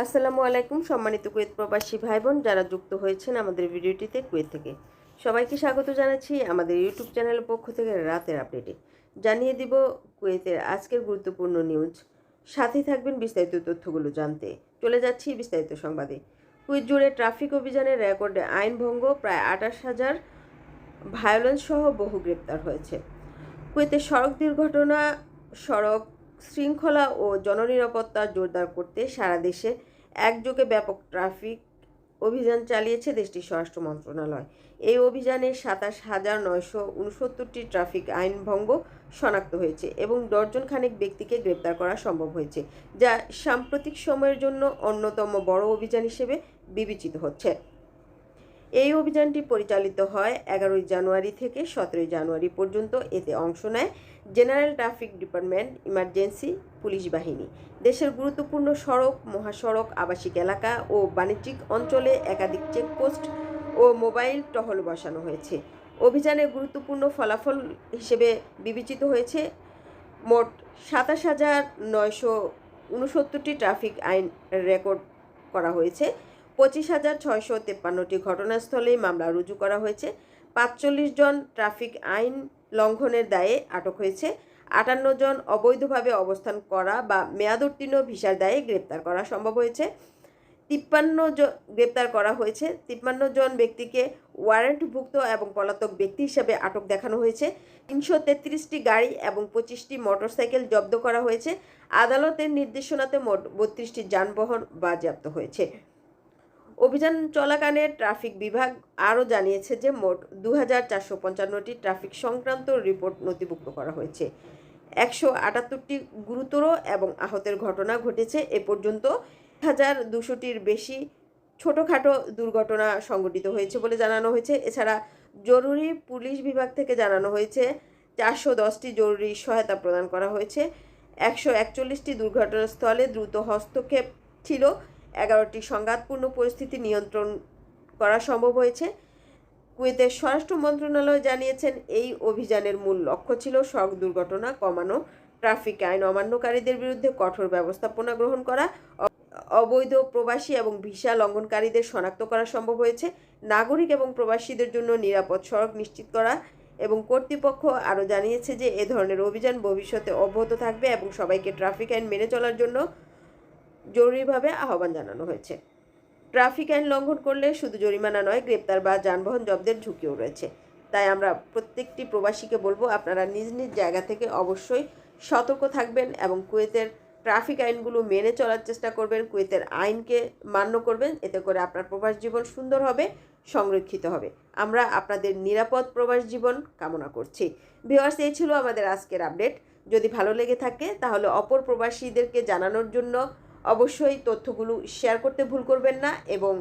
আসসালামু আলাইকুম সম্মানিত কুয়েত প্রবাসী ভাই বোন যারা যুক্ত হয়েছেন আমাদের ভিডিওটিতে কুয়েত থেকে। সবাইকে স্বাগত জানাচ্ছি আমাদের ইউটিউব চ্যানেলের পক্ষ থেকে রাতের আপডেটে। জানিয়ে দিব কুয়েতের আজকের গুরুত্বপূর্ণ নিউজ। সাথে থাকবেন বিস্তারিত তথ্যগুলো জানতে। চলে যাচ্ছি বিস্তারিত সংবাদে। কুয়েত জুড়ে ট্রাফিক অভিযানের রেকর্ডে আইন ভঙ্গ প্রায় আঠাশ হাজার ভায়োলেন্স সহ বহু গ্রেপ্তার হয়েছে। কুয়েতের সড়ক দুর্ঘটনা, সড়ক শৃঙ্খলা ও জননিরাপত্তা জোরদার করতে সারা দেশে একযোগে ব্যাপক ট্রাফিক অভিযান চালিয়েছে দেশটির স্বরাষ্ট্র মন্ত্রণালয়। এই অভিযানে সাতাশ হাজার নয়শো উনসত্তরটি ট্রাফিক আইন ভঙ্গ শনাক্ত হয়েছে এবং দর্জন খানেক ব্যক্তিকে গ্রেপ্তার করা সম্ভব হয়েছে, যা সাম্প্রতিক সময়ের জন্য অন্যতম বড় অভিযান হিসেবে বিবেচিত হচ্ছে। এই অভিযানটি পরিচালিত হয় এগারোই জানুয়ারি থেকে সতেরোই জানুয়ারি পর্যন্ত। এতে অংশ নেয় general traffic department, emergency, police বাহিনী। দেশের গুরুত্বপূর্ণ সড়ক, মহাসড়ক, আবাসিক এলাকা ও বাণিজ্যিক অঞ্চলে একাধিক চেকপোস্ট ও মোবাইল টহল বসানো হয়েছে। অভিযানে গুরুত্বপূর্ণ ফলাফল হিসেবে বিবেচিত হয়েছে মোট সাতাশ হাজার নয়শো উনসত্তরটি ট্রাফিক আইন রেকর্ড করা হয়েছে। পঁচিশ হাজার ছয়শো তেপ্পান্নটি ঘটনাস্থলেই মামলা রুজু করা হয়েছে। পাঁচচল্লিশ জন ট্রাফিক আইন লঙ্ঘনের দায়ে আটক হয়েছে। আটান্ন জন অবৈধভাবে অবস্থান করা বা মেয়াদোত্তীর্ণ ভিসার দায়ে গ্রেপ্তার করা সম্ভব হয়েছে। তিপ্পান্ন জন গ্রেপ্তার করা হয়েছে। তিপ্পান্ন জন ব্যক্তিকে ওয়ারেন্টভুক্ত এবং পলাতক ব্যক্তি হিসেবে আটক দেখানো হয়েছে। তিনশো তেত্রিশটি গাড়ি এবং পঁচিশটি মোটরসাইকেল জব্দ করা হয়েছে। আদালতের নির্দেশনাতে মোট বত্রিশটি যানবাহন বাজেয়াপ্ত হয়েছে। অভিযান চলাকালে ট্রাফিক বিভাগ আরও জানিয়েছে যে মোট দু হাজার চারশো পঞ্চান্নটি ট্রাফিক সংক্রান্ত রিপোর্ট নথিভুক্ত করা হয়েছে। একশো আটাত্তরটি গুরুতর এবং আহতের ঘটনা ঘটেছে। এ পর্যন্ত হাজার দুশোটির বেশি ছোটোখাটো দুর্ঘটনা সংঘটিত হয়েছে বলে জানানো হয়েছে। এছাড়া জরুরি পুলিশ বিভাগ থেকে জানানো হয়েছে, চারশো দশটি জরুরি সহায়তা প্রদান করা হয়েছে। একশো একচল্লিশটি দুর্ঘটনাস্থলে দ্রুত হস্তক্ষেপ ছিল। এগারোটি সংঘাতপূর্ণ পরিস্থিতি নিয়ন্ত্রণ করা সম্ভব হয়েছে। কুয়েতের স্বরাষ্ট্র মন্ত্রণালয় জানিয়েছেন, এই অভিযানের মূল লক্ষ্য ছিল সড়ক দুর্ঘটনা কমানো, ট্রাফিক আইন অমান্যকারীদের বিরুদ্ধে কঠোর ব্যবস্থাপনা গ্রহণ করা, অবৈধ প্রবাসী এবং ভিসা লঙ্ঘনকারীদের শনাক্ত করা সম্ভব হয়েছে, নাগরিক এবং প্রবাসীদের জন্য নিরাপদ সড়ক নিশ্চিত করা এবং কর্তৃপক্ষ আরও জানিয়েছে যে এ ধরনের অভিযান ভবিষ্যতে অব্যাহত থাকবে এবং সবাইকে ট্রাফিক আইন মেনে চলার জন্য জরুরিভাবে আহ্বান জানানো হয়েছে। ট্রাফিক আইন লঙ্ঘন করলে শুধু জরিমানা নয়, গ্রেপ্তার বা যানবাহন জব্দের ঝুঁকিও রয়েছে। তাই আমরা প্রত্যেকটি প্রবাসীকে বলব, আপনারা নিজ নিজ জায়গা থেকে অবশ্যই সতর্ক থাকবেন এবং কুয়েতের ট্রাফিক আইনগুলো মেনে চলার চেষ্টা করবেন, কুয়েতের আইনকে মান্য করবেন, এতে করে আপনার প্রবাস জীবন সুন্দর হবে, সংরক্ষিত হবে। আমরা আপনাদের নিরাপদ প্রবাস জীবন কামনা করছি। ভিওয়ার্স এই ছিল আমাদের আজকের আপডেট। যদি ভালো লেগে থাকে, তাহলে অপর প্রবাসীদেরকে জানানোর জন্য অবশ্যই তথ্যগুলো শেয়ার করতে ভুল করবেন না এবং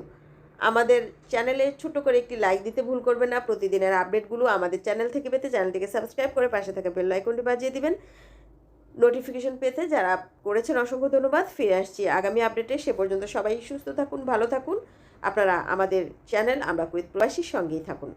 আমাদের চ্যানেলে ছোট করে একটি লাইক দিতে ভুল করবেন না। প্রতিদিনের আপডেটগুলো আমাদের চ্যানেল থেকে পেতে চ্যানেলটিকে সাবস্ক্রাইব করে পাশে থাকা বেল আইকনটি বাজিয়ে দিবেন। নোটিফিকেশন পেতে যারা করেছেন অসংখ্য ধন্যবাদ। ফিরে আসছি আগামী আপডেটে সে পর্যন্ত সবাই সুস্থ থাকুন, ভালো থাকুন। আপনারা আমাদের চ্যানেল আমরা প্রবাসীর সঙ্গেই থাকুন।